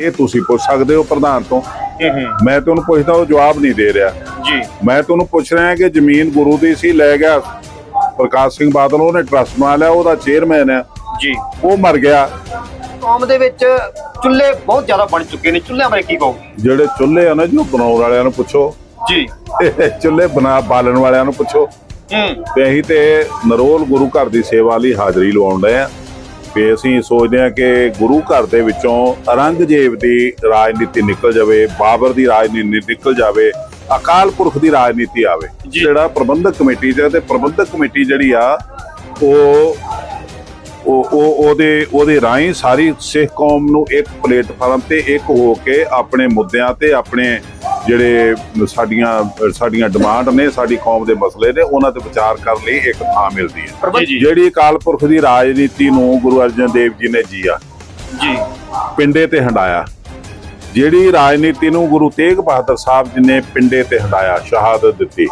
ਇਹ ਤੁਸੀਂ ਪੁੱਛ ਸਕਦੇ ਹੋ ਪ੍ਰਧਾਨ ਤੋਂ। ਮੈਂ ਤੁਹਾਨੂੰ ਪੁੱਛਦਾ ਉਹ ਜਵਾਬ ਨਹੀਂ ਦੇ ਰਿਹਾ। ਜੀ। ਮੈਂ ਤੁਹਾਨੂੰ ਪੁੱਛ ਰਿਹਾ ਕਿ ਜ਼ਮੀਨ ਗੁਰੂ ਦੀ ਸੀ ਲੈ ਗਿਆ। ਪ੍ਰਕਾਸ਼ ਸਿੰਘ ਬਾਦਲ ਉਹਨੇ ਟਰਸਟ ਬਣਾ ਲਿਆ ਉਹਦਾ ਚੇਅਰਮੈਨ ਹੈ ਜੀ। ਉਹ ਮਰ ਗਿਆ। ਕੌਮ ਦੇ ਵਿੱਚ ਚੁੱਲ੍ਹੇ ਬਹੁਤ ਜ਼ਿਆਦਾ ਬਣ ਚੁੱਕੇ ਨੇ। ਚੁੱਲ੍ਹਿਆਂ ਬਾਰੇ ਕੀ ਕਹੋਗੇ? ਜਿਹੜੇ ਚੁੱਲ੍ਹੇ ਆ ਨਾ ਜੋ ਬਣਾਉਣ ਵਾਲਿਆਂ ਨੂੰ ਪੁੱਛੋ। ਜੀ। ਚੁੱਲ੍ਹੇ ਬਣਾ ਬਾਲਣ ਵਾਲਿਆਂ ਨੂੰ ਪੁੱਛੋ। ਹੂੰ। ਤੇ ਅਸੀਂ ਤੇ ਨਰੋਲ ਗੁਰੂ ਘਰ ਦੀ ਸੇਵਾ ਲਈ ਹਾਜ਼ਰੀ ਲਵਾਉਣ ਡਏ ਆ। ਵੀ ਅਸੀਂ ਸੋਚਦੇ ਹਾਂ ਕਿ ਗੁਰੂ ਘਰ ਦੇ ਵਿੱਚੋਂ ਔਰੰਗਜ਼ੇਬ ਦੀ ਰਾਜਨੀਤੀ ਨਿਕਲ ਜਾਵੇ ਬਾਬਰ ਦੀ ਰਾਜਨੀਤੀ ਨਿਕਲ ਜਾਵੇ ਅਕਾਲ ਪੁਰਖ ਦੀ ਰਾਜਨੀਤੀ ਆਵੇ। ਜਿਹੜਾ ਪ੍ਰਬੰਧਕ ਕਮੇਟੀ ਦਾ ਤੇ ਪ੍ਰਬੰਧਕ ਕਮੇਟੀ ਜਿਹੜੀ ਆ ਉਹ ਉਹ ਉਹ ਉਹਦੇ ਉਹਦੇ ਰਾਹੀਂ ਸਾਰੀ ਸਿੱਖ ਕੌਮ ਨੂੰ ਇੱਕ ਪਲੇਟਫਾਰਮ ਤੇ ਇੱਕ ਹੋ ਕੇ ਆਪਣੇ ਮੁੱਦਿਆਂ ਤੇ ਆਪਣੇ ਜਿਹੜੇ ਸਾਡੀਆਂ ਸਾਡੀਆਂ ਡਿਮਾਂਡ ਨੇ ਸਾਡੀ ਕੌਮ ਦੇ ਮਸਲੇ ਨੇ ਉਹਨਾਂ ਤੇ ਵਿਚਾਰ ਕਰਨ ਲਈ ਇੱਕ ਥਾਂ ਮਿਲਦੀ ਹੈ। ਜਿਹੜੀ ਅਕਾਲ ਪੁਰਖ ਦੀ ਰਾਜਨੀਤੀ ਨੂੰ ਗੁਰੂ ਅਰਜਨ ਦੇਵ ਜੀ ਨੇ ਜੀਆ ਜੀ। ਪਿੰਡੇ ਤੇ ਹੰਡਾਇਆ। ਜਿਹੜੀ ਰਾਜਨੀਤੀ ਨੂੰ ਗੁਰੂ ਤੇਗ ਬਹਾਦਰ ਸਾਹਿਬ ਜੀ ਨੇ ਪਿੰਡੇ ਤੇ ਹੰਡਾਇਆ ਸ਼ਹਾਦਤ ਦਿੱਤੀ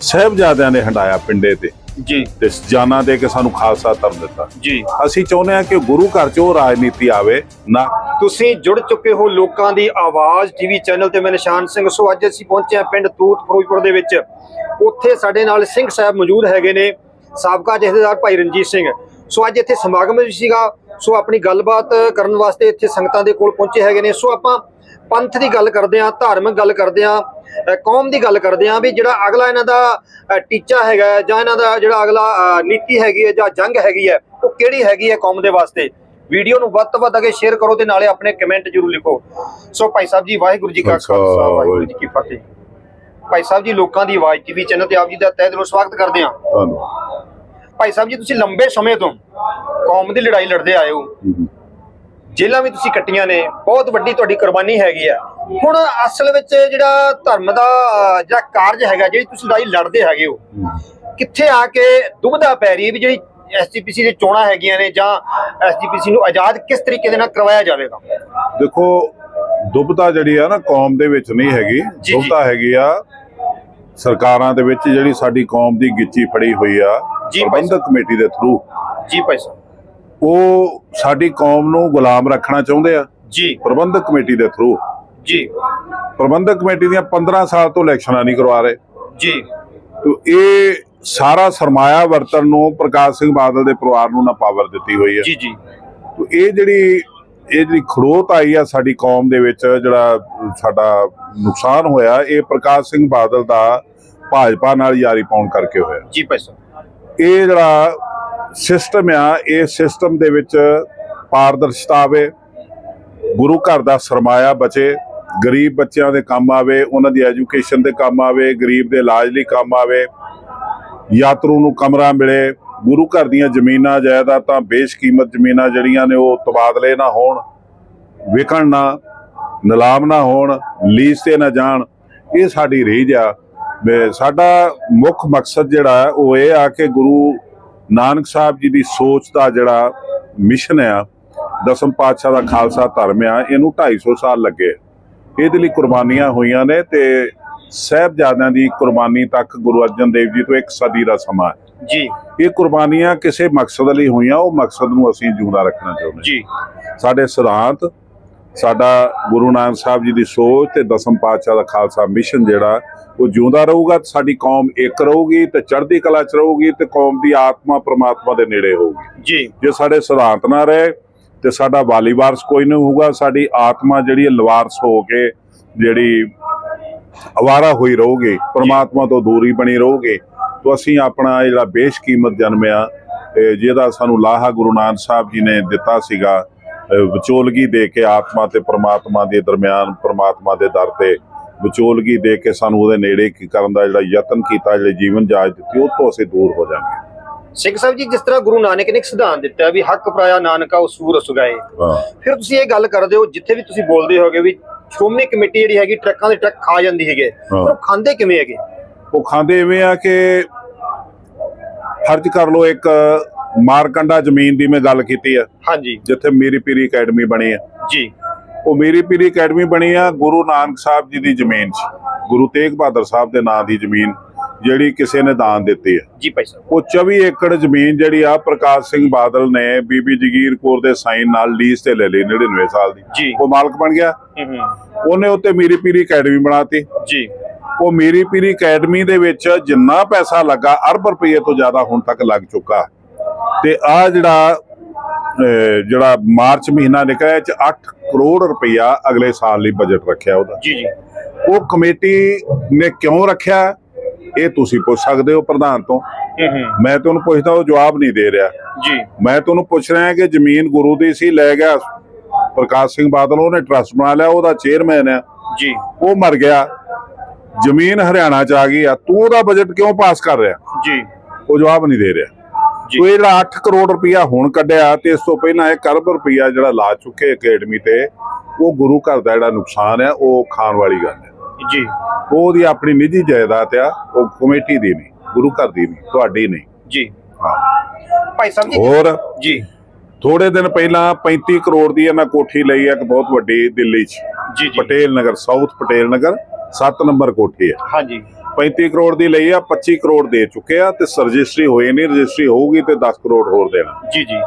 ਸਹਿਬਜ਼ਾਦਿਆਂ ਨੇ ਹੰਡਾਇਆ ਪਿੰਡੇ ਤੇ। ਜੀ। ਤੇ ਜਾਨਾਂ ਦੇ ਕੇ ਸਾਨੂੰ ਖਾਲਸਾ ਧਰਮ ਦਿੱਤਾ। ਜੀ। ਅਸੀਂ ਚਾਹੁੰਦੇ ਹਾਂ ਕਿ ਗੁਰੂ ਘਰ 'ਚ ਉਹ ਰਾਜਨੀਤੀ ਆਵੇ ਨਾ ਤੁਸੀਂ ਜੁੜ ਚੁੱਕੇ ਹੋ ਲੋਕਾਂ ਦੀ ਆਵਾਜ਼ ਟੀਵੀ ਚੈਨਲ ਤੇ ਮੈਂ ਨਿਸ਼ਾਨ ਸਿੰਘ। ਸੋ ਅੱਜ ਅਸੀਂ ਪਹੁੰਚੇ ਹਾਂ ਪਿੰਡ ਤੂਤ ਫਿਰੋਜ਼ਪੁਰ ਦੇ ਵਿੱਚ। ਉੱਥੇ ਸਾਡੇ ਨਾਲ ਸਿੰਘ ਸਾਹਿਬ ਮੌਜੂਦ ਹੈਗੇ ਨੇ। ਸਾਬਕਾ ਜਥੇਦਾਰ ਭਾਈ ਰਣਜੀਤ ਸਿੰਘ। ਸੋ ਅੱਜ ਇੱਥੇ ਸਮਾਗਮ ਵੀ ਸੀਗਾ। ਸੋ ਆਪਣੀ ਗੱਲਬਾਤ ਕਰਨ ਵਾਸਤੇ ਇੱਥੇ ਸੰਗਤਾਂ ਦੇ ਕੋਲ ਪਹੁੰਚੇ ਹੈਗੇ ਨੇ। ਸੋ ਆਪਾਂ ਪੰਥ ਦੀ ਗੱਲ ਕਰਦੇ ਹਾਂ ਧਾਰਮਿਕ ਗੱਲ ਕਰਦੇ ਅ, ਕੌਮ ਦੀ ਗੱਲ ਕਰਦੇ ਹਾਂ ਵੀ ਜਿਹੜਾ ਅਗਲਾ ਇਹਨਾਂ ਦਾ ਟੀਚਾ ਹੈਗਾ ਜਾਂ ਇਹਨਾਂ ਦਾ ਜਿਹੜਾ ਅਗਲਾ ਨੀਤੀ ਹੈਗੀ ਹੈ ਜਾਂ ਜੰਗ ਹੈਗੀ ਹੈ ਉਹ ਕਿਹੜੀ ਹੈਗੀ ਹੈ ਕੌਮ ਦੇ ਵਾਸਤੇ? ਵੀਡੀਓ ਨੂੰ ਵੱਧ ਤੋਂ ਵੱਧ ਅੱਗੇ ਸ਼ੇਅਰ ਕਰੋ ਤੇ ਨਾਲੇ ਆਪਣੇ ਕਮੈਂਟ ਜ਼ਰੂਰ ਲਿਖੋ। ਸੋ ਭਾਈ ਸਾਹਿਬ ਜੀ ਵਾਹਿਗੁਰੂ ਜੀ ਕਾ ਖਾਲਸਾ, ਵਾਹਿਗੁਰੂ ਜੀ ਕੀ ਫਤਿਹ। ਭਾਈ ਸਾਹਿਬ ਜੀ ਲੋਕਾਂ ਦੀ ਆਵਾਜ਼ ਟੀਵੀ ਚੈਨਲ ਤੇ ਆਪ ਜੀ ਦਾ ਤਹਿ ਦਿਲੋਂ ਸਵਾਗਤ ਕਰਦੇ ਹਾਂ। ਭਾਈ ਸਾਹਿਬ ਜੀ ਤੁਸੀਂ ਲੰਬੇ ਸਮੇਂ ਤੋਂ ਕੌਮ ਦੀ ਲੜਾਈ ਲੜਦੇ ਆਏ ਹੋ। ਜੇਲ੍ਹਾਂ ਵੀ ਤੁਸੀਂ ਕੱਟੀਆਂ ਨੇ ਬਹੁਤ ਵੱਡੀ ਤੁਹਾਡੀ ਕੁਰਬਾਨੀ ਹੈਗੀ ਆ। ਹੁਣ ਅਸਲ ਵਿੱਚ ਜਿਹੜਾ ਧਰਮ ਦਾ ਜਿਹੜਾ ਕਾਰਜ ਹੈਗਾ ਜਿਹੜੀ ਤੁਸੀਂ ਲੜਾਈ ਲੜਦੇ ਹੈਗੇ ਹੋ ਕਿੱਥੇ ਆ ਕੇ ਦੁਬਦਾ ਪੈ ਰਹੀ ਹੈ ਵੀ ਜਿਹੜੀ ਐਸਜੀਪੀਸੀ ਦੀ ਚੋਣਾਂ ਹੈਗੀਆਂ ਨੇ ਜਾਂ ਐਸਜੀਪੀਸੀ ਨੂੰ ਆਜ਼ਾਦ ਕਿਸ ਤਰੀਕੇ ਦੇ ਨਾਲ ਕਰਵਾਇਆ ਜਾਵੇਗਾ? ਦੇਖੋ ਦੁਬਦਾ ਜਿਹੜੀ ਆ ਨਾ ਕੌਮ ਦੇ ਵਿੱਚ ਨਹੀਂ ਹੈਗੀ। ਜੀ। ਦੁਬਦਾ ਹੈਗੀ ਆ ਸਰਕਾਰਾਂ ਦੇ ਵਿੱਚ ਜਿਹੜੀ ਸਾਡੀ ਕੌਮ ਦੀ ਗਿੱਚੀ ਫੜੀ ਹੋਈ ਆ ਪ੍ਰਬੰਧਕ ਕਮੇਟੀ ਦੇ ਥਰੂ ਜੀ ਭਾਈ ਸਾਹਿਬ। ਉਹ ਸਾਡੀ ਕੌਮ ਨੂੰ ਗੁਲਾਮ ਰੱਖਣਾ ਚਾਹੁੰਦੇ ਆ। ਜੀ। ਪ੍ਰਬੰਧਕ ਕਮੇਟੀ ਦੇ ਥਰੂ ਜੀ। ਪ੍ਰਬੰਧਕ ਕਮੇਟੀ ਦੀਆਂ 15 ਸਾਲ ਤੋਂ ਇਲੈਕਸ਼ਨਾਂ ਨਹੀਂ ਕਰਵਾ ਰਹੇ। ਜੀ। ਤੇ ਇਹ ਸਾਰਾ ਸਰਮਾਇਆ ਵਰਤਨ ਨੂੰ ਪ੍ਰਕਾਸ਼ ਸਿੰਘ ਬਾਦਲ ਦੇ ਪਰਿਵਾਰ ਨੂੰ ਨਾ ਪਾਵਰ ਦਿੱਤੀ ਹੋਈ ਹੈ। ਜੀ ਜੀ। ਤੇ ਇਹ ਜਿਹੜੀ ਇਹ ਜਿਹੜੀ ਖੜੋਤ ਆਈ ਆ ਸਾਡੀ ਕੌਮ ਦੇ ਵਿੱਚ ਜਿਹੜਾ ਸਾਡਾ ਨੁਕਸਾਨ ਹੋਇਆ ਇਹ ਪ੍ਰਕਾਸ਼ ਸਿੰਘ ਬਾਦਲ ਦਾ ਭਾਜਪਾ ਨਾਲ ਯਾਰੀ ਪਾਉਣ ਕਰਕੇ ਹੋਇਆ। ਜੀ ਭਾਈ ਸਾਹਿਬ। ਇਹ ਜਿਹੜਾ ਸਿਸਟਮ ਆ, ਇਹ ਸਿਸਟਮ ਦੇ ਵਿੱਚ ਪਾਰਦਰਸ਼ਤਾ ਆਵੇ, ਗੁਰੂ ਘਰ ਦਾ ਸਰਮਾਇਆ ਬਚੇ, ਗਰੀਬ ਬੱਚਿਆਂ ਦੇ ਕੰਮ ਆਵੇ, ਉਹਨਾਂ ਦੀ ਐਜੂਕੇਸ਼ਨ ਦੇ ਕੰਮ ਆਵੇ, ਗਰੀਬ ਦੇ ਇਲਾਜ ਲਈ ਕੰਮ ਆਵੇ, ਯਾਤਰੂ ਨੂੰ ਕਮਰਾ ਮਿਲੇ, ਗੁਰੂ ਘਰ ਦੀਆਂ ਜ਼ਮੀਨਾਂ, ਜਾਇਦਾਦਾਂ, ਬੇਸ਼ਕੀਮਤ ਜ਼ਮੀਨਾਂ ਜਿਹੜੀਆਂ ਨੇ ਉਹ ਤਬਾਦਲੇ ਨਾ ਹੋਣ, ਵਿਕਣ ਨਾ, ਨਿਲਾਮ ਨਾ ਹੋਣ, ਲੀਜ਼ ਤੇ ਨਾ ਜਾਣ, ਇਹ ਸਾਡੀ ਰੀਝ ਆ। ਸਾਡਾ ਮੁੱਖ ਮਕਸਦ ਜਿਹੜਾ ਉਹ ਇਹ ਆ ਕਿ ਗੁਰੂ ਨਾਨਕ ਸਾਹਿਬ ਜੀ ਦੀ ਸੋਚ ਦਾ ਜਿਹੜਾ ਮਿਸ਼ਨ ਆ ਦਸਮ ਪਾਤਸ਼ਾਹ ਦਾ ਖਾਲਸਾ ਧਰਮ ਆ ਇਹਨੂੰ 250 ਸਾਲ ਲੱਗੇ। ਇਹਦੇ ਲਈ ਕੁਰਬਾਨੀਆਂ ਹੋਈਆਂ ਨੇ ਤੇ ਸਹਿਬਜ਼ਾਦਿਆਂ ਦੀ ਕੁਰਬਾਨੀ ਤੱਕ ਗੁਰੂ ਅਰਜਨ ਦੇਵ ਜੀ ਤੋਂ ਇੱਕ ਸਦੀ ਦਾ ਸਮਾਂ ਜੀ। ਇਹ ਕੁਰਬਾਨੀਆਂ ਕਿਸੇ ਮਕਸਦ ਲਈ ਹੋਈਆਂ ਉਹ ਮਕਸਦ ਨੂੰ ਅਸੀਂ ਜਿਉਂਦਾ ਰੱਖਣਾ ਚਾਹੁੰਦੇ ਜੀ। ਸਾਡੇ ਸਿਧਾਂਤ ਸਾਡਾ ਗੁਰੂ ਨਾਨਕ ਸਾਹਿਬ ਜੀ ਦੀ ਸੋਚ ਤੇ ਦਸਮ ਪਾਤਸ਼ਾਹ ਦਾ ਖਾਲਸਾ ਮਿਸ਼ਨ ਜਿਹੜਾ ਉਹ ਜਿਉਂਦਾ ਰਹੂਗਾ ਸਾਡੀ ਕੌਮ ਇੱਕ ਰਹੂਗੀ ਤੇ ਚੜ੍ਹਦੀ ਕਲਾ ਚ ਰਹੂਗੀ ਤੇ ਕੌਮ ਦੀ ਆਤਮਾ ਪ੍ਰਮਾਤਮਾ ਦੇ ਨੇੜੇ ਹੋਊਗੀ। ਜੀ। ਜੇ ਸਾਡੇ ਸਿਧਾਂਤ ਨਾ ਰਹੇ ਤੇ ਸਾਡਾ ਵਾਲੀ ਵਾਰਸ ਕੋਈ ਨਹੀਂ ਹੋਊਗਾ ਸਾਡੀ ਆਤਮਾ ਜਿਹੜੀ ਲਵਾਰਸ ਹੋ ਕੇ ਜਿਹੜੀ ਅਵਾਰਾ ਹੋਈ ਰਹੂਗੀ ਪ੍ਰਮਾਤਮਾ ਤੋਂ ਦੂਰੀ ਬਣੀ ਰਹੂਗੀ ਤਾਂ ਅਸੀਂ ਆਪਣਾ ਜਿਹੜਾ ਬੇਸ਼ਕੀਮਤ ਜਨਮਿਆ ਜਿਹਦਾ ਸਾਨੂੰ ਲਾਹਾ ਗੁਰੂ ਨਾਨਕ ਸਾਹਿਬ ਜੀ ਨੇ ਦਿੱਤਾ ਸੀਗਾ ਵਿਚੋਲਗੀ ਦੇ ਕੇ ਆਤਮਾ ਤੇ ਪ੍ਰਮਾਤਮਾ ਦੇ ਦਰਮਿਆਨ ਪ੍ਰਮਾਤਮਾ ਦੇ ਦਰ ਤੇ ਵਿਚੋਲਗੀ ਦੇ ਕੇ ਸਾਨੂੰ ਉਹਦੇ ਨੇੜੇ ਕੀ ਕਰਨ ਦਾ ਜਿਹੜਾ ਯਤਨ ਕੀਤਾ ਜਿਹੜੇ ਜੀਵਨ ਜਾਚ ਦਿੱਤੀ ਉਹ ਤੋਂ ਅਸੀਂ ਦੂਰ ਹੋ ਜਾਵਾਂਗੇ ਸਿੰਘ ਸਾਹਿਬ ਜੀ ਜਿਸ ਤਰ੍ਹਾਂ ਗੁਰੂ ਨਾਨਕ ਨੇ ਇੱਕ ਸਿਧਾਂਤ ਦਿੱਤਾ ਵੀ ਹੱਕ ਪਰਾਇਆ ਨਾਨਕਾ ਉਸੂਰ ਸੁਗਾਏ। ਫਿਰ ਤੁਸੀਂ ਇਹ ਗੱਲ ਕਰਦੇ ਹੋ ਜਿੱਥੇ ਵੀ ਤੁਸੀਂ ਬੋਲਦੇ ਹੋਗੇ ਵੀ ਸ਼੍ਰੋਮਣੀ ਕਮੇਟੀ ਜਿਹੜੀ ਹੈਗੀ ਟਰੱਕਾਂ ਦੇ ਟਰੱਕ ਖਾ ਜਾਂਦੀ ਹੈਗੇ। ਪਰ ਉਹ ਖਾਂਦੇ ਕਿਵੇਂ ਹੈਗੇ? ਉਹ ਖਾਂਦੇ ਐਵੇਂ ਆ ਕਿ ਫਰਜ਼ ਕਰ ਲਓ ਇੱਕ ਮਾਰਕੰਡਾ ਜ਼ਮੀਨ ਦੀ ਮੈਂ ਗੱਲ ਕੀਤੀ ਆ। ਹਾਂਜੀ। ਜਿੱਥੇ ਮੇਰੀ ਪੀਰੀ ਅਕੈਡਮੀ ਬਣੀ ਆ। ਜੀ। ਉਹ ਮੇਰੀ ਪੀਰੀ ਅਕੈਡਮੀ ਬਣੀ ਆ ਗੁਰੂ ਨਾਨਕ ਸਾਹਿਬ ਜੀ ਦੀ ਜ਼ਮੀਨ 'ਚ। ਗੁਰੂ ਤੇਗ ਬਹਾਦਰ ਸਾਹਿਬ ਦੇ ਨਾਂ ਦੀ ਜ਼ਮੀਨ ਜਿਹੜੀ ਕਿਸੇ ਨੇ ਦਾਨ ਦਿੱਤੀ ਹੈ ਜੀ ਭਾਈ ਸਾਹਿਬ। ਉਹ 24 ਏਕੜ ਜ਼ਮੀਨ ਜਿਹੜੀ ਆ ਪ੍ਰਕਾਸ਼ ਸਿੰਘ ਬਾਦਲ ਨੇ ਬੀਬੀ ਜਗੀਰ ਕੌਰ ਦੇ ਸਾਈਨ ਨਾਲ ਲੀਜ਼ ਤੇ ਲੈ ਲਈ 99 ਸਾਲ ਦੀ। ਜੀ। ਉਹ ਮਾਲਕ ਬਣ ਗਿਆ। ਉਹਨੇ ਉੱਤੇ ਮੀਰੀ ਪੀਰੀ ਅਕੈਡਮੀ ਬਣਾਤੀ। ਜੀ। ਉਹ ਮੀਰੀ ਪੀਰੀ ਅਕੈਡਮੀ ਦੇ ਵਿੱਚ ਜਿੰਨਾ ਪੈਸਾ ਲੱਗਾ ਅਰਬ ਰੁਪਏ ਤੋਂ ਜ਼ਿਆਦਾ ਹੁਣ ਤੱਕ ਲੱਗ ਚੁੱਕਾ। ਤੇ ਆ ਜਿਹੜਾ ਜਿਹੜਾ ਮਾਰਚ ਮਹੀਨਾ ਨਿਕਲਿਆ ਇਹ ਚ 8 ਕਰੋੜ ਰੁਪਇਆ ਅਗਲੇ ਸਾਲ ਲਈ ਬਜਟ ਰੱਖਿਆ ਉਹਦਾ। ਜੀ ਜੀ। ਉਹ ਕਮੇਟੀ ਨੇ ਕਿਉਂ ਰੱਖਿਆ? ਇਹ ਤੁਸੀਂ ਪੁੱਛ ਸਕਦੇ ਹੋ ਪ੍ਰਧਾਨ ਤੋਂ। ਮੈਂ ਤੁਹਾਨੂੰ ਪੁੱਛਦਾ ਉਹ ਜਵਾਬ ਨਹੀਂ ਦੇ ਰਿਹਾ। ਜੀ। ਮੈਂ ਤੁਹਾਨੂੰ ਪੁੱਛ ਰਿਹਾ ਕਿ ਜ਼ਮੀਨ ਗੁਰੂ ਦੀ ਸੀ ਲੈ ਗਿਆ। ਪ੍ਰਕਾਸ਼ ਸਿੰਘ ਬਾਦਲ ਉਹਨੇ ਟਰਸਟ ਬਣਾ ਲਿਆ ਉਹਦਾ ਚੇਅਰਮੈਨ ਹੈ ਜੀ। ਉਹ ਮਰ ਗਿਆ। ਜ਼ਮੀਨ ਹਰਿਆਣਾ ਚ ਆ ਗਈ ਆ। ਤੂੰ ਉਹਦਾ ਬਜਟ ਕਿਉਂ ਪਾਸ ਕਰ ਰਿਹਾ? ਜੀ। ਉਹ ਜਵਾਬ ਨਹੀਂ ਦੇ ਰਿਹਾ। ਇਹ ਜਿਹੜਾ 8 ਕਰੋੜ ਰੁਪਇਆ ਹੁਣ ਕੱਢਿਆ ਤੇ ਇਸ ਤੋਂ ਪਹਿਲਾਂ 1 ਅਰਬ ਰੁਪਇਆ ਜਿਹੜਾ ਲਾ ਚੁੱਕੇ ਅਕੈਡਮੀ ਤੇ ਉਹ ਗੁਰੂ ਘਰ ਦਾ ਜਿਹੜਾ ਨੁਕਸਾਨ ਹੈ ਉਹ ਖਾਣ ਵਾਲੀ ਗੱਲ ਹੈ। ਜੀ। ਉਹ ਉਹਦੀ ਆਪਣੀ ਨਿੱਜੀ ਜਾਇਦਾਦ ਆ ਉਹ ਕਮੇਟੀ ਦੀ ਨਹੀਂ ਗੁਰੂ ਘਰ ਦੀ ਨਹੀਂ ਤੁਹਾਡੀ ਨਹੀਂ। ਜੀ। ਹਾਂ। ਭਾਈ ਸਾਹਿਬ ਜੀ ਹੋਰ? ਜੀ। ਥੋੜੇ ਦਿਨ ਪਹਿਲਾਂ 35 ਕਰੋੜ ਦੀ ਇਹਨਾਂ ਕੋਠੀ ਲਈ ਹੈ ਇੱਕ ਬਹੁਤ ਵੱਡੀ ਦਿੱਲੀ 'ਚ। ਜੀ ਜੀ। ਪਟੇਲ ਨਗਰ ਸਾਊਥ ਪਟੇਲ ਨਗਰ 7 ਨੰਬਰ ਕੋਠੀ ਹੈ। ਹਾਂਜੀ। 35 ਕਰੋੜ ਦੀ ਲਈ ਆ 25 ਕਰੋੜ ਦੇ ਚੁੱਕੇ ਆ ਤੇ ਰਜਿਸਟਰੀ ਹੋਈ ਨਹੀਂ ਰਜਿਸਟਰੀ ਹੋਊਗੀ ਤੇ 10 ਕਰੋੜ ਹੋਰ ਦੇਣਾ। ਜੀ ਜੀ।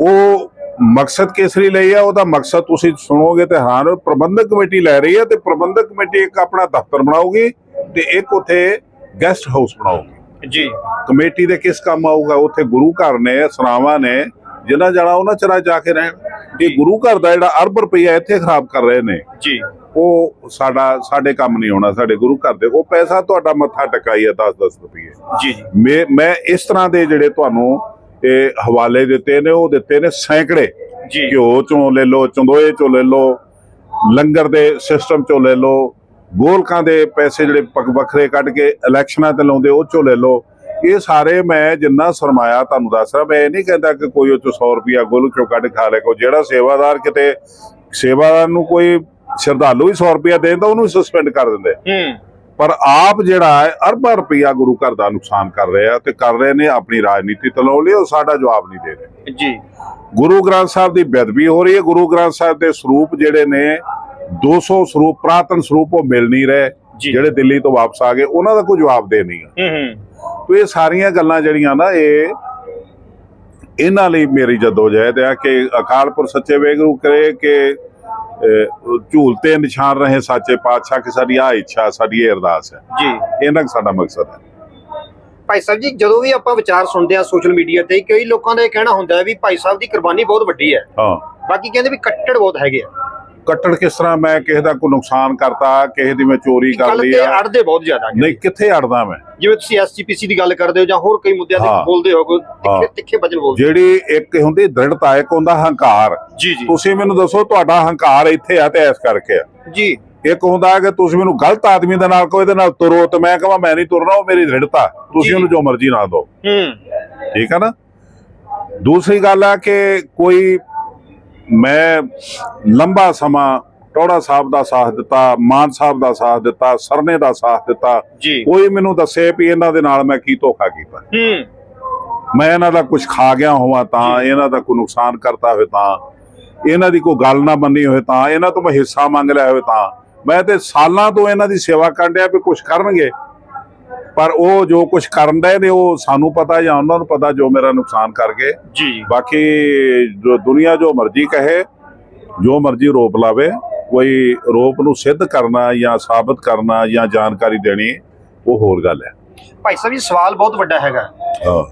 ਉਹ ਮਕਸਦ ਕਿਸ ਲਈ ਲਈ ਆ? ਉਹਦਾ ਮਕਸਦ ਤੁਸੀਂ ਸੁਣੋਗੇ ਤੇ ਹੋ ਪ੍ਰਬੰਧਕ ਕਮੇਟੀ ਲੈ ਰਹੀ ਹੈ ਤੇ ਪ੍ਰਬੰਧਕ ਕਮੇਟੀ ਇੱਕ ਆਪਣਾ ਦਫ਼ਤਰ ਬਣਾਊਗੀ ਤੇ ਇੱਕ ਉਥੇ ਗੈਸਟ ਹਾਊਸ ਬਣਾਊਗੀ। ਜੀ। ਕਮੇਟੀ ਦੇ ਕਿਸ ਕੰਮ ਆਊਗਾ? ਉੱਥੇ ਗੁਰੂ ਘਰ ਨੇ ਸਰਾਵਾਂ ਨੇ ਜਿਨ੍ਹਾਂ ਜਾਣਾ ਉਹਨਾਂ ਚਰਾ ਜਾ ਕੇ ਰਹਿਣ। ਇਹ ਗੁਰੂ ਘਰ ਦਾ ਜਿਹੜਾ ਅਰਬ ਰੁਪਈਆ ਇੱਥੇ ਖਰਾਬ ਕਰ ਰਹੇ ਨੇ ਜੀ। ਉਹ ਸਾਡਾ ਸਾਡੇ ਕੰਮ ਨਹੀਂ ਹੋਣਾ ਸਾਡੇ ਗੁਰੂ ਘਰ ਦੇ ਉਹ ਪੈਸਾ ਤੁਹਾਡਾ ਮੱਥਾ ਟਕਾਈ ਹੈ 10-10 ਰੁਪਏ ਜੀ ਜੀ। ਮੈਂ ਮੈਂ ਇਸ ਤਰ੍ਹਾਂ ਦੇ ਜਿਹੜੇ ਤੁਹਾਨੂੰ ਇਹ ਹਵਾਲੇ ਦਿੱਤੇ ਨੇ ਉਹ ਦਿੱਤੇ ਨੇ ਸੈਂਕੜੇ। ਜੀ। ਘਿਓ ਚੋਂ ਲੈ ਲਓ ਚੰਦੋਏ ਚੋਂ ਲੈ ਲਓ ਲੰਗਰ ਦੇ ਸਿਸਟਮ ਚੋਂ ਲੈ ਲਓ ਗੋਲਕਾਂ ਦੇ ਪੈਸੇ ਜਿਹੜੇ ਵੱਖਰੇ ਕੱਢ ਕੇ ਇਲੈਕਸ਼ਨਾਂ ਤੇ ਲਾਉਂਦੇ ਉਹ ਚੋਂ ਲੈ ਲਓ। ਇਹ ਸਾਰੇ ਮੈਂ ਜਿੰਨਾ ਸਰਮਾਇਆ ਤੁਹਾਨੂੰ ਦੱਸ ਰਿਹਾ ਮੈਂ ਇਹ ਨਹੀਂ ਕਹਿੰਦਾ ਕਿ ਕੋਈ ਉਹ ਚੋਂ 100 ਰੁਪਿਆ ਗੋਲੂ ਚੋਂ ਕੱਢ ਖਾ ਲੇ ਕੋ ਜਿਹੜਾ ਸੇਵਾਦਾਰ ਕਿਤੇ ਸੇਵਾਦਾਰ ਨੂੰ ਕੋਈ ਸ਼ਰਧਾਲੂ ਹੀ 100 ਰੁਪਿਆ ਦੇਂਦਾ ਉਹਨੂੰ ਸਸਪੈਂਡ ਕਰ ਦਿੰਦੇ। ਹੂੰ। ਪਰ ਆਪ ਜਿਹੜਾ ਹੈ ਅਰਬਾਂ ਰੁਪਈਆ ਗੁਰੂ ਘਰ ਦਾ ਨੁਕਸਾਨ ਕਰ ਰਹੇ ਆ ਤੇ ਕਰ ਰਹੇ ਨੇ ਆਪਣੀ ਰਾਜਨੀਤੀ ਤਲਾਉਣ ਲਈ ਉਹ ਸਾਡਾ ਜਵਾਬ ਨਹੀਂ ਦੇ ਰਹੇ। ਜੀ। ਗੁਰੂ ਗ੍ਰੰਥ ਸਾਹਿਬ ਦੀ ਬੇਅਦਬੀ ਹੋ ਰਹੀ ਹੈ। ਗੁਰੂ ਗ੍ਰੰਥ ਸਾਹਿਬ ਦੇ ਸਰੂਪ ਜਿਹੜੇ ਨੇ 200 ਸਰੂਪ ਪ੍ਰਾਤਨ ਸਰੂਪ ਉਹ ਮਿਲ ਨਹੀਂ ਰਹੇ। ਜਿਹੜੇ ਦਿੱਲੀ ਤੋਂ ਵਾਪਸ ਆ ਗਏ ਉਹਨਾਂ ਦਾ ਕੋਈ ਜਵਾਬ ਦੇ ਨਹੀਂ ਹੈ। ਤੋ ਇਹ ਸਾਰੀਆਂ ਗੱਲਾਂ ਜਿਹੜੀਆਂ ਨਾ ਇਹ ਇਹਨਾਂ ਲਈ ਮੇਰੀ ਜਦੋਜਹਿਦ ਹੈ ਕਿ ਅਕਾਲ ਪੁਰਖ ਸੱਚੇ ਵੇਗਰੂ ਕਰੇ ਕਿ ਝੂਲਤੇ ਨਿਸ਼ਾਨ ਰਹੇ ਸਾਚੇ ਪਾਤਸ਼ਾਹ ਕਿ ਸਾਡੀ ਆ ਇੱਛਾ ਸਾਡੀ ਇਹ ਅਰਦਾਸ ਹੈ। ਜੀ। ਇਹਨਾਂ ਦਾ ਸਾਡਾ ਮਕਸਦ ਹੈ। ਭਾਈ ਸਾਹਿਬ ਜੀ ਜਦੋਂ ਵੀ ਆਪਾਂ ਵਿਚਾਰ ਸੁਣਦੇ ਆ ਸੋਸ਼ਲ ਮੀਡੀਆ ਤੇ ਕਈ ਲੋਕਾਂ ਦਾ ਇਹ ਕਹਿਣਾ ਹੁੰਦਾ ਹੈ ਵੀ ਭਾਈ ਸਾਹਿਬ ਦੀ ਕੁਰਬਾਨੀ ਬਹੁਤ ਵੱਡੀ ਹੈ। ਹਾਂ। ਬਾਕੀ ਕਹਿੰਦੇ ਵੀ ਕੱਟੜ ਬਹੁਤ ਹੈਗੇ ਆ। ਕੱਟੜ ਕਿਸ ਤਰ੍ਹਾਂ ਮੈਂ ਕਿਸੇ ਦਾ ਕੋਈ ਨੁਕਸਾਨ ਕਰਤਾ ਕਿਸੇ ਦੀ ਮੈਂ ਚੋਰੀ ਕਰ ਲਈ ਆ? ਅੜਦੇ ਬਹੁਤ ਜ਼ਿਆਦਾ ਨਹੀਂ ਕਿੱਥੇ ਅੜਦਾ ਮੈਂ? ਜਿਵੇਂ ਤੁਸੀਂ ਐਸਜੀਪੀਸੀ ਦੀ ਗੱਲ ਕਰਦੇ ਹੋ ਜਾਂ ਹੋਰ ਕਈ ਮੁੱਦਿਆਂ ਤੇ। ਬੋਲਦੇ ਹੋ ਕੋਈ ਤਿੱਖੇ। ਤਿੱਖੇ ਵਚਨ ਬੋਲਦੇ ਜਿਹੜੀ ਇੱਕ ਹੁੰਦੀ ਦ੍ਰਿੜਤਾ ਇੱਕ ਹੁੰਦਾ ਹੰਕਾਰ। ਜੀ ਜੀ। ਤੁਸੀਂ ਮੈਨੂੰ ਦੱਸੋ ਤੁਹਾਡਾ ਹੰਕਾਰ ਇੱਥੇ ਆ ਤੇ ਐਸ ਕਰਕੇ ਆ। ਜੀ। ਇੱਕ ਹੁੰਦਾ ਕਿ ਤੁਸੀਂ ਮੈਨੂੰ ਗਲਤ ਆਦਮੀ ਦੇ ਨਾਲ ਕੋਈ ਦੇ ਨਾਲ ਤੁਰੋ ਤੇ ਮੈਂ ਕਹਾਂ ਮੈਂ ਨਹੀਂ ਤੁਰਨਾ ਉਹ ਮੇਰੀ ਦ੍ਰਿੜਤਾ। ਤੁਸੀਂ। ਉਹਨੂੰ ਜੋ ਮਰਜ਼ੀ ਨਾ ਦਿਓ। ਹੂੰ। ਠੀਕ ਹੈ ਨਾ? ਦੂਸਰੀ ਗੱਲ ਆ ਕਿ ਕੋਈ ਮੈਂ ਲੰਬਾ ਸਮਾਂ ਟੋੜਾ ਸਾਹਿਬ ਦਾ ਸਾਥ ਦਿੱਤਾ ਮਾਨ ਸਾਹਿਬ ਦਾ ਸਾਥ ਦਿੱਤਾ ਸਰਨੇ ਦਾ ਸਾਥ ਦਿੱਤਾ। ਕੋਈ ਮੈਨੂੰ ਦੱਸੇ ਵੀ ਇਹਨਾਂ ਦੇ ਨਾਲ ਮੈਂ ਕੀ ਧੋਖਾ ਕੀਤਾ। ਮੈਂ ਇਹਨਾਂ ਦਾ ਕੁਝ ਖਾ ਗਿਆ ਹੋਵਾਂ ਤਾਂ ਇਹਨਾਂ ਦਾ ਕੋਈ ਨੁਕਸਾਨ ਕਰਤਾ ਹੋਵੇ ਤਾਂ ਇਹਨਾਂ ਦੀ ਕੋਈ ਗੱਲ ਨਾ ਮੰਨੀ ਹੋਵੇ ਤਾਂ ਇਹਨਾਂ ਤੋਂ ਮੈਂ ਹਿੱਸਾ ਮੰਗ ਲਿਆ ਹੋਵੇ ਤਾਂ। ਮੈਂ ਤੇ ਸਾਲਾਂ ਤੋਂ ਇਹਨਾਂ ਦੀ ਸੇਵਾ ਕਰਨ ਡਿਆ ਵੀ ਕੁਝ ਕਰਨਗੇ। ਪਰ ਉਹ ਜੋ ਕੁਝ ਕਰਨ ਦੇ ਨੇ ਉਹ ਸਾਨੂੰ ਪਤਾ ਜਾਂ ਉਹਨਾਂ ਨੂੰ ਪਤਾ ਜੋ ਮੇਰਾ ਨੁਕਸਾਨ ਕਰ ਗਏ। ਜੀ। ਬਾਕੀ ਜੋ ਦੁਨੀਆ ਜੋ ਮਰਜ਼ੀ ਕਹੇ ਜੋ ਮਰਜ਼ੀ ਰੋਪ ਲਾਵੇ ਕੋਈ ਰੋਪ ਨੂੰ ਸਿੱਧ ਕਰਨਾ ਜਾਂ ਸਾਬਤ ਕਰਨਾ ਜਾਂ ਜਾਣਕਾਰੀ ਦੇਣੀ ਉਹ ਹੋਰ ਗੱਲ ਹੈ। ਭਾਈ ਸਾਹਿਬ ਜੀ ਸਵਾਲ ਬਹੁਤ ਵੱਡਾ ਹੈਗਾ।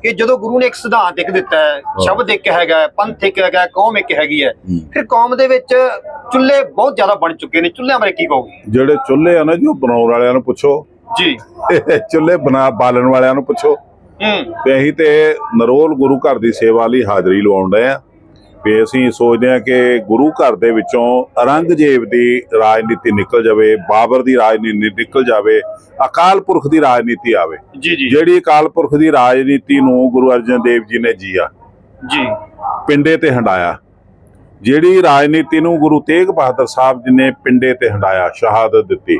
ਕਿ ਜਦੋਂ ਗੁਰੂ ਨੇ ਇੱਕ ਸਿਧਾਂਤ ਇੱਕ ਦਿੱਤਾ ਹੈ ਸ਼ਬਦ ਇੱਕ ਹੈਗਾ ਪੰਥ ਇੱਕ ਹੈਗਾ ਕੌਮ ਇੱਕ ਹੈਗੀ ਹੈ। ਫਿਰ ਕੌਮ ਦੇ ਵਿੱਚ ਚੁੱਲ੍ਹੇ ਬਹੁਤ ਜ਼ਿਆਦਾ ਬਣ ਚੁੱਕੇ ਨੇ। ਚੁੱਲ੍ਹਿਆਂ ਬਾਰੇ ਕੀ ਕਹੋਗੇ? ਜਿਹੜੇ ਚੁੱਲ੍ਹੇ ਆ ਨਾ ਜੋ ਬਣਾਉਣ ਵਾਲਿਆਂ ਨੂੰ ਪੁੱਛੋ। ਜੀ। ਚੁੱਲ੍ਹੇ ਬਣਾ ਬਾਲਣ ਵਾਲਿਆਂ ਨੂੰ ਪੁੱਛੋ। ਹੂੰ। ਤੇ ਅਸੀਂ ਤੇ ਨਰੋਲ ਗੁਰੂ ਘਰ ਦੀ ਸੇਵਾ ਲਈ ਹਾਜ਼ਰੀ ਲਵਾਉਣ ਡਏ ਆ। ਵੀ ਅਸੀਂ ਸੋਚਦੇ ਆ ਕਿ ਗੁਰੂ ਘਰ ਦੇ ਵਿੱਚੋਂ ਔਰੰਗਜ਼ੇਬ ਦੀ ਰਾਜਨੀਤੀ ਨਿਕਲ ਜਾਵੇ ਬਾਬਰ ਦੀ ਰਾਜਨੀਤੀ ਨਿਕਲ ਜਾਵੇ ਅਕਾਲ ਪੁਰਖ ਦੀ ਰਾਜਨੀਤੀ ਆਵੇ। ਜਿਹੜੀ ਅਕਾਲ ਪੁਰਖ ਦੀ ਰਾਜਨੀਤੀ ਨੂੰ ਗੁਰੂ ਅਰਜਨ ਦੇਵ ਜੀ ਨੇ ਜੀਆ। ਜੀ। ਪਿੰਡੇ ਤੇ ਹੰਡਾਇਆ। ਜਿਹੜੀ ਰਾਜਨੀਤੀ ਨੂੰ ਗੁਰੂ ਤੇਗ ਬਹਾਦਰ ਸਾਹਿਬ ਜੀ ਨੇ ਪਿੰਡੇ ਤੇ ਹੰਡਾਇਆ ਸ਼ਹਾਦਤ ਦਿੱਤੀ।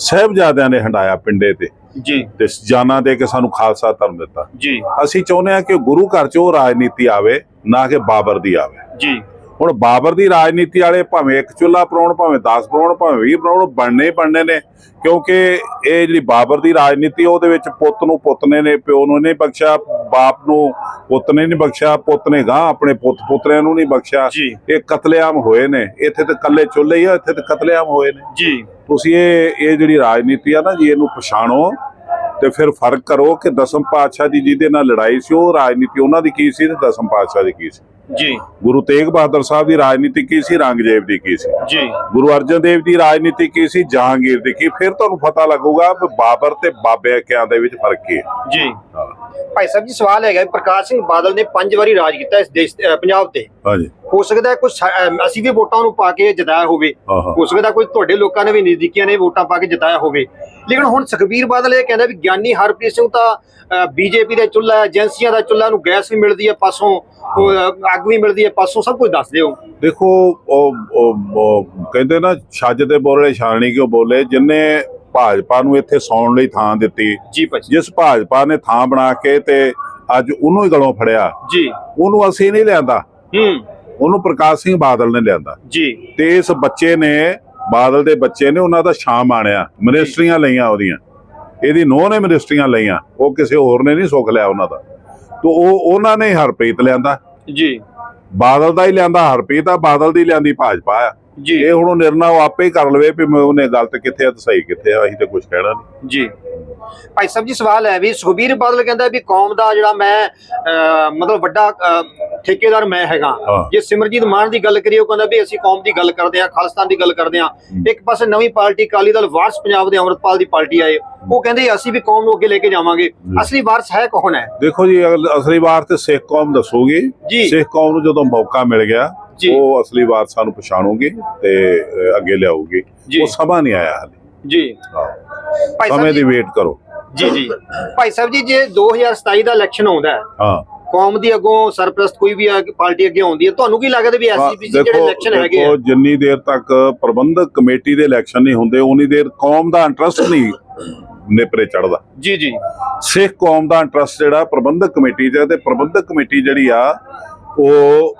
ਸਹਿਬਜ਼ਾਦਿਆਂ ਨੇ ਹੰਡਾਇਆ ਪਿੰਡੇ ਤੇ ਜੀ। ਤੇ ਜਾਨਾਂ ਦੇ ਕੇ ਸਾਨੂੰ ਖਾਲਸਾ ਧਰਮ ਦਿੱਤਾ। ਜੀ। ਅਸੀਂ ਚਾਹੁੰਦੇ ਹਾਂ ਕਿ ਗੁਰੂ ਘਰ 'ਚ ਉਹ ਰਾਜਨੀਤੀ ਆਵੇ ਨਾ ਕਿ ਬਾਬਰ ਦੀ ਆਵੇ। ਜੀ। ਹੁਣ ਬਾਬਰ ਦੀ ਰਾਜਨੀਤੀ ਵਾਲੇ ਭਾਵੇਂ ਇੱਕ ਚੁੱਲਾ ਪਰਾਉਣ ਭਾਵੇਂ 10 ਪਰਾਉਣ ਭਾਵੇਂ 20 ਪਰਾਉਣ ਬਣਨੇ ਬਣਨੇ ਨੇ। ਕਿਉਂਕਿ ਇਹ ਜਿਹੜੀ ਬਾਬਰ ਦੀ ਰਾਜਨੀਤੀ ਉਹਦੇ ਵਿੱਚ ਪੁੱਤ ਨੂੰ ਪੁੱਤ ਨੇ ਨੇ ਪਿਓ ਨੂੰ ਨਹੀਂ ਬਖਸ਼ਿਆ ਬਾਪ ਨੂੰ ਪੁੱਤ ਨੇ ਨਹੀਂ ਬਖਸ਼ਿਆ ਪੁੱਤ ਨੇ ਗਾਂ ਆਪਣੇ ਪੁੱਤ ਪੁੱਤਰਿਆਂ ਨੂੰ ਨਹੀਂ ਬਖਸ਼ਿਆ। ਇਹ ਕਤਲੇਆਮ ਹੋਏ ਨੇ। ਇੱਥੇ ਤੇ ਕੱਲੇ ਚੁੱਲੇ ਹੀ ਆ ਇੱਥੇ ਤੇ ਕਤਲੇਆਮ ਹੋਏ ਨੇ। ਜੀ। ਤੁਸੀਂ ਇਹ ਇਹ ਜਿਹੜੀ ਰਾਜਨੀਤੀ ਆ ਨਾ ਜੀ ਇਹਨੂੰ ਪਛਾਣੋ ਤੇ ਫਿਰ ਫ਼ਰਕ ਕਰੋ ਕਿ ਦਸਮ ਪਾਤਸ਼ਾਹ ਦੀ ਜਿਹਦੇ ਨਾਲ ਲੜਾਈ ਸੀ ਉਹ ਰਾਜਨੀਤੀ ਉਹਨਾਂ ਦੀ ਕੀ ਸੀ ਤੇ ਦਸਮ ਪਾਤਸ਼ਾਹ ਦੀ ਕੀ ਸੀ? ਜੀ। ਗੁਰੂ ਤੇਗ ਬਹਾਦਰ ਸਾਹਿਬ ਦੀ ਰਾਜਨੀਤੀ ਕੀ ਸੀ ਰੰਗਜੇਬ ਦੀ ਕੀ ਸੀ? ਜੀ। ਗੁਰੂ ਅਰਜਨ ਦੇਵ ਦੀ ਰਾਜਨੀਤੀ ਕੀ ਸੀ ਜਹਾਂਗੀਰ ਦੀ ਕੀ? ਫਿਰ ਤੁਹਾਨੂੰ ਪਤਾ ਲੱਗੂਗਾ ਬਾਬਰ ਤੇ ਬਾਬੇ ਕਿਆਂ ਦੇ ਵਿੱਚ ਫ਼ਰਕ ਕੀ ਹੈ। ਜੀ। ਭਾਈ ਸਾਹਿਬ ਜੀ ਸਵਾਲ ਹੈਗਾ ਪ੍ਰਕਾਸ਼ ਸਿੰਘ ਬਾਦਲ ਨੇ ਪੰਜ ਵਾਰੀ ਰਾਜ ਕੀਤਾ ਇਸ ਦੇਸ਼ ਪੰਜਾਬ ਤੇ। ਹਾਂਜੀ। ਹੋ ਸਕਦਾ ਹੈ ਕੁਝ ਅਸੀਂ ਵੀ ਵੋਟਾਂ ਨੂੰ ਪਾ ਕੇ ਜਿਤਾਇਆ ਹੋਵੇ। ਹਾਂ ਹਾਂ ਹੋ ਸਕਦਾ ਕੋਈ ਤੁਹਾਡੇ ਲੋਕਾਂ ਨੇ ਵੀ ਨਜ਼ਦੀਕੀਆਂ ਨੇ ਵੋਟਾਂ ਪਾ ਕੇ ਜਿਤਾਇਆ ਹੋਵੇ। ਲੇਕਿਨ ਹੁਣ ਸੁਖਬੀਰ ਬਾਦਲ ਇਹ ਕਹਿੰਦਾ ਵੀ ਗਿਆਨੀ ਹਰਪ੍ਰੀਤ ਸਿੰਘ ਤਾਂ ਬੀਜੇਪੀ ਦਾ ਚੁੱਲ੍ਹਾ ਹੈ ਏਜੰਸੀਆਂ ਦਾ ਚੁੱਲ੍ਹਾ ਨੂੰ ਗੈਸ ਵੀ ਮਿਲਦੀ ਹੈ ਪਾਸੋਂ ਅੱਗ ਵੀ ਮਿਲਦੀ ਹੈ ਪਾਸੋਂ ਸਭ ਕੁਝ ਦੱਸ ਦਿਓ ਦੇਖੋ ਉਹ ਕਹਿੰਦੇ ਨਾ ਛੱਜ ਦੇ ਬੋਲੇ ਛਾਲਣੀ ਕਿਉਂ ਬੋਲੇ? ਜਿੰਨੇ ਭਾਜਪਾ ਨੂੰ ਇੱਥੇ ਸੌਣ ਲਈ ਥਾਂ ਦਿੱਤੀ। ਜੀ ਭਾਈ ਜਿਸ ਭਾਜਪਾ ਨੇ ਥਾਂ ਬਣਾ ਕੇ ਤੇ ਅੱਜ ਉਹਨੂੰ ਹੀ ਗਲੋਂ ਫੜਿਆ। ਜੀ। ਉਹਨੂੰ ਅਸੀਂ ਨਹੀਂ ਲਿਆਂਦਾ। ਹੂੰ। ਉਹਨੂੰ ਪ੍ਰਕਾਸ਼ ਸਿੰਘ ਬਾਦਲ ਨੇ ਲਿਆਂਦਾ। ਜੀ। ਤੇ ਇਸ ਬੱਚੇ ਨੇ ਬਾਦਲ ਦੇ ਬੱਚੇ ਨੇ ਉਹਨਾਂ ਦਾ ਸ਼ਾਮ ਆਣਿਆ। ਮਿਨਿਸਟਰੀਆਂ ਲਈਆਂ ਉਹਦੀਆਂ। ਇਹਦੀ ਨੋਹ ਨੇ ਮਿਨਿਸਟਰੀਆਂ ਲਈਆਂ। ਉਹ ਕਿਸੇ ਹੋਰ ਨੇ ਨਹੀਂ ਸੁੱਖ ਲਿਆ ਉਹਨਾਂ ਦਾ। ਤੇ ਉਹ ਉਹਨਾਂ ਨੇ ਹਰਪ੍ਰੀਤ ਲਿਆਂਦਾ। ਜੀ। ਬਾਦਲ ਦਾ ਹੀ ਲਿਆਂਦਾ। ਹਰਪ੍ਰੀਤ ਆ ਬਾਦਲ ਦੀ ਲਿਆਂਦੀ ਭਾਜਪਾ ਆ। ਜੀ। ਇਹ ਹੁਣ ਉਹ ਨਿਰਣਾ ਉਹ ਆਪੇ ਹੀ ਕਰ ਲਵੇ ਵੀ ਮੈਂ ਉਹਨੇ ਗਲਤ ਕਿੱਥੇ ਆ ਤੇ ਸਹੀ ਕਿੱਥੇ ਆ ਅਸੀਂ ਤੇ ਕੁਝ ਕਹਿਣਾ ਨਹੀਂ। ਜੀ। ਭਾਈ ਸਾਹਿਬ ਜੀ ਸਵਾਲ ਹੈ ਵੀ ਸੁਖਬੀਰ ਬਾਦਲ ਕਹਿੰਦਾ ਵੀ ਕੌਮ ਦਾ ਜਿਹੜਾ ਮੈਂ ਅਹ, ਮਤਲਬ ਵੱਡਾ ਅਹ, ਠੇਕੇਦਾਰ ਮੈਂ ਹੈਗਾ। ਹਾਂ। ਜੇ ਸਿਮਰਜੀਤ ਮਾਨ ਦੀ ਗੱਲ ਕਰੀਏ ਉਹ ਕਹਿੰਦਾ ਵੀ ਅਸੀਂ ਕੌਮ ਦੀ ਗੱਲ ਕਰਦੇ ਹਾਂ ਖਾਲਿਸਤਾਨ ਦੀ ਗੱਲ ਕਰਦੇ ਹਾਂ। ਇੱਕ ਪਾਸੇ ਨਵੀਂ ਪਾਰਟੀ ਅਕਾਲੀ ਦਲ ਵਾਰਸ ਪੰਜਾਬ ਦੇ ਅੰਮ੍ਰਿਤਪਾਲ ਦੀ ਪਾਰਟੀ ਆਏ। ਉਹ ਕਹਿੰਦੇ ਅਸੀਂ ਵੀ ਕੌਮ ਨੂੰ ਅੱਗੇ ਲੈ ਕੇ ਜਾਵਾਂਗੇ। ਅਸਲੀ ਵਾਰਸ ਹੈ ਕੌਣ ਹੈ? ਦੇਖੋ ਜੀ ਅਗਲ- ਅਸਲੀ ਵਾਰ ਤੇ ਸਿੱਖ ਕੌਮ ਦੱਸੂਗੀ। ਜੀ। ਸਿੱਖ ਕੌਮ ਨੂੰ ਜਦੋਂ ਮੌਕਾ ਮਿਲ ਗਿਆ। ਉਹ ਅਸਲੀ ਵਾਰਸਾਂ ਨੂੰ ਪਛਾਣੂਗੀ ਤੇ ਅੱਗੇ ਲਿਆਊਗੀ ਜੀ। ਉਹ ਸਮਾਂ ਨਹੀਂ ਆਇਆ ਹਾਲੇ। ਜੀ। ਸਮੇਂ ਦੀ ਵੇਟ ਕਰੋ। ਜੀ ਜੀ। ਭਾਈ ਸਾਹਿਬ ਜੀ ਜੇ 2027 ਦਾ ਇਲੈਕਸ਼ਨ ਆਉਂਦਾ ਹੈ ਹਾਂ। ਕੌਮ ਦੀ ਅੱਗੋਂ ਸਰਪ੍ਰਸਤ ਕੋਈ ਵੀ ਆ- ਪਾਰਟੀ ਅੱਗੇ ਆਉਂਦੀ ਹੈ ਤੁਹਾਨੂੰ ਕੀ ਲੱਗਦਾ ਵੀ ਐਸਜੀਪੀਸੀ ਜਿਹੜੇ ਇਲੈਕਸ਼ਨ ਹੈਗੇ ਆ? ਜਿੰਨੀ ਦੇਰ ਤੱਕ ਪ੍ਰਬੰਧਕ ਕਮੇਟੀ ਦੇ ਇਲੈਕਸ਼ਨ ਨਹੀਂ ਹੁੰਦੇ ਉਨੀ ਦੇਰ ਕੌਮ ਦਾ ਇੰਟਰਸਟ ਨਹੀਂ ਨੇਪਰੇ ਚੜਦਾ ਜੀ ਜੀ। ਸਿੱਖ ਕੌਮ ਦਾ ਇੰਟਰਸਟ ਜਿਹੜਾ ਪ੍ਰਬੰਧਕ ਕਮੇਟੀ 'ਚ ਤੇ ਪ੍ਰਬੰਧਕ ਕਮੇਟੀ ਜਿਹੜੀ ਆ ਉਹ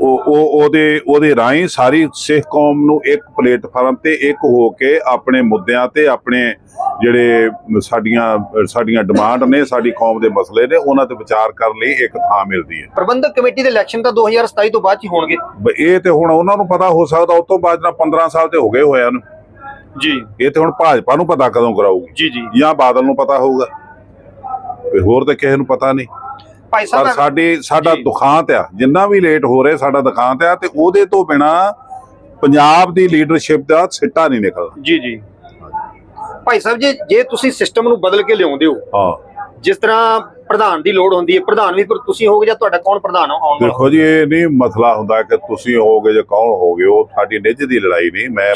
ਉਹ ਉਹ ਉਹਦੇ ਉਹਦੇ ਰਾਹੀਂ ਸਾਰੀ ਸਿੱਖ ਕੌਮ ਨੂੰ ਇੱਕ ਪਲੇਟਫਾਰਮ ਤੇ ਇੱਕ ਹੋ ਕੇ ਆਪਣੇ ਮੁੱਦਿਆਂ ਤੇ ਆਪਣੇ ਜਿਹੜੇ ਸਾਡੀਆਂ ਸਾਡੀਆਂ ਡਿਮਾਂਡ ਨੇ ਸਾਡੀ ਕੌਮ ਦੇ ਮਸਲੇ ਨੇ ਉਹਨਾਂ ਤੇ ਵਿਚਾਰ ਕਰਨ ਲਈ ਇੱਕ ਥਾਂ ਮਿਲਦੀ ਹੈ। ਪ੍ਰਬੰਧਕ ਕਮੇਟੀ ਦੇ ਇਲੈਕਸ਼ਨ ਤਾਂ 2027 ਤੋਂ ਬਾਅਦ ਹੀ ਹੋਣਗੇ। ਇਹ ਤੇ ਹੁਣ ਉਹਨਾਂ ਨੂੰ ਪਤਾ ਹੋ ਸਕਦਾ ਉਸ ਤੋਂ ਬਾਅਦ ਨਾ 15 ਸਾਲ ਤੇ ਹੋ ਗਏ ਹੋਇਆ ਨੂੰ ਜੀ। ਇਹ ਤੇ ਹੁਣ ਭਾਜਪਾ ਨੂੰ ਪਤਾ ਕਦੋਂ ਕਰਾਊਗੀ। ਜੀ ਜੀ। ਜਾਂ ਬਾਦਲ ਨੂੰ ਪਤਾ ਹੋਊਗਾ। ਤੇ ਹੋਰ ਤੇ ਕਿਸੇ ਨੂੰ ਪਤਾ ਨਹੀਂ। ਭਾਈ ਪਰ ਸਾਹਿਬ ਸਾਡੀ ਸਾਡਾ। ਦੁਖਾਂਤ ਆ। ਜਿੰਨਾ ਵੀ ਲੇਟ ਹੋ ਰਿਹਾ ਸਾਡਾ ਦੁਖਾਂਤ ਆ ਤੇ ਉਹਦੇ ਤੋਂ ਬਿਨਾ ਪੰਜਾਬ ਦੀ ਲੀਡਰਸ਼ਿਪ ਦਾ ਸਿੱਟਾ ਨਹੀਂ ਨਿਕਲਦਾ। ਜੀ ਜੀ। ਭਾਈ ਸਾਹਿਬ ਜੀ ਜੇ ਤੁਸੀਂ ਸਿਸਟਮ ਨੂੰ ਬਦਲ ਕੇ ਲਿਆਉਂਦੇ ਹੋ ਹਾਂ। ਜਿਸ ਤਰ੍ਹਾਂ ਪ੍ਰਧਾਨ ਦੀ ਲੋੜ ਹੁੰਦੀ ਹੈ ਪ੍ਰਧਾਨ ਵੀ ਫਿਰ ਤੁਸੀਂ ਹੋਗੇ ਜਾਂ ਤੁਹਾਡਾ ਕੌਣ ਪ੍ਰਧਾਨ ਆਉਣ ਵਾਲਾ? ਦੇਖੋ ਜੀ ਇਹ ਨਹੀਂ ਮਸਲਾ ਹੁੰਦਾ ਕਿ ਤੁਸੀਂ ਹੋਗੇ ਜਾਂ ਕੌਣ ਹੋਗੇ ਉਹ ਸਾਡੀ ਨਿੱਜ ਦੀ ਲੜਾਈ ਨਹੀਂ। ਮੈਂ।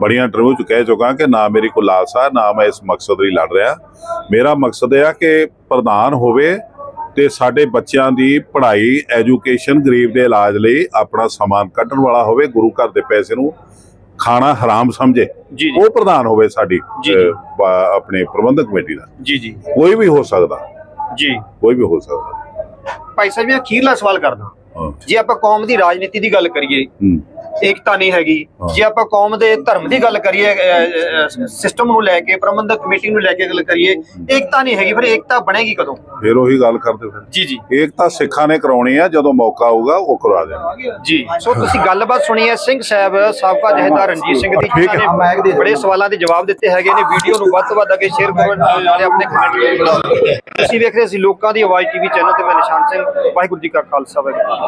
ਬੜੀਆਂ ਇੰਟਰਵਿਊ ਚ ਕਹਿ ਚੁੱਕਾ ਕਿ ਨਾ ਮੇਰੀ ਕੋਈ ਲਾਲਸਾ ਨਾ ਮੈਂ ਇਸ ਮਕਸਦ ਲਈ ਲੜ ਰਿਹਾ। ਮੇਰਾ ਮਕਸਦ ਇਹ ਆ ਕਿ ਪ੍ਰਧਾਨ ਹੋਵੇ ਤੇ ਸਾਡੇ ਬੱਚਿਆਂ ਦੀ ਪੜ੍ਹਾਈ ਐਜੂਕੇਸ਼ਨ ਗਰੀਬ ਦੇ ਇਲਾਜ ਲਈ ਆਪਣਾ ਸਮਾਨ ਕੱਢਣ ਵਾਲਾ ਹੋਵੇ ਗੁਰੂ ਘਰ ਦੇ ਪੈਸੇ ਨੂੰ ਖਾਣਾ ਹਰਾਮ ਸਮਝੇ ਉਹ ਪ੍ਰਧਾਨ ਹੋਵੇ ਸਾਡੀ ਆਪਣੇ ਪ੍ਰਬੰਧਕ ਕਮੇਟੀ ਦਾ। ਜੀ ਜੀ। ਕੋਈ ਵੀ ਹੋ ਸਕਦਾ। ਜੀ। ਕੋਈ ਵੀ ਹੋ ਸਕਦਾ। ਭਾਈ ਸਾਹਿਬ ਅਖੀਰਲਾ ਸਵਾਲ ਕਰਦਾ। ਜੇ ਆਪਾਂ ਕੌਮ ਦੀ ਰਾਜਨੀਤੀ ਦੀ ਗੱਲ ਕਰੀਏ ਏਕਤਾ ਨਹੀਂ ਹੈਗੀ। ਜੇ ਆਪਾਂ ਕੌਮ ਦੇ ਧਰਮ ਦੀ ਗੱਲ ਕਰੀਏ ਸਿਸਟਮ ਨੂੰ ਲੈ ਕੇ ਪ੍ਰਬੰਧਕ ਕਮੇਟੀ ਨੂੰ ਲੈ ਕੇ ਗੱਲ ਕਰੀਏ ਏਕਤਾ ਨਹੀਂ ਹੈਗੀ ਫਿਰ ਏਕਤਾ ਬਣੇਗੀ ਕਦੋਂ? ਫਿਰ ਉਹੀ ਗੱਲ ਕਰਦੇ ਫਿਰ। ਜੀ ਜੀ। ਇੱਕ ਤਾਂ ਸਿੱਖਾਂ ਨੇ ਕਰਾਉਣੀ ਆ ਜਦੋਂ ਮੌਕਾ ਆਊਗਾ ਉਹ ਕਰਵਾ ਦੇਣਾ ਜੀ। ਸੋ ਤੁਸੀਂ ਗੱਲਬਾਤ ਸੁਣੀ ਹੈ ਸਿੰਘ ਸਾਹਿਬ ਸਾਬਕਾ ਜਥੇਦਾਰ ਰਣਜੀਤ ਸਿੰਘ ਦੀ। ਜਿਨ੍ਹਾਂ ਨੇ ਬੜੇ ਸਵਾਲਾਂ ਦੇ ਜਵਾਬ ਦਿੱਤੇ ਹੈਗੇ ਨੇ ਵੀਡੀਓ ਨੂੰ ਵੱਧ ਤੋਂ ਵੱਧ ਅੱਗੇ ਸ਼ੇਅਰ ਕਰੋ ਨਾਲੇ ਆਪਣੇ ਕਮੈਂਟ ਤੁਸੀਂ ਵੇਖ ਰਹੇ ਸੀ ਲੋਕਾਂ ਦੀ ਆਵਾਜ਼ ਟੀਵੀ ਚੈਨਲ ਤੇ ਮੈਂ ਨਿਸ਼ਾਨ ਸਿੰਘ ਵਾਹਿਗੁਰੂ ਜੀ ਕਾ ਖਾਲਸਾ ਵਾਹਿਗੁਰੂ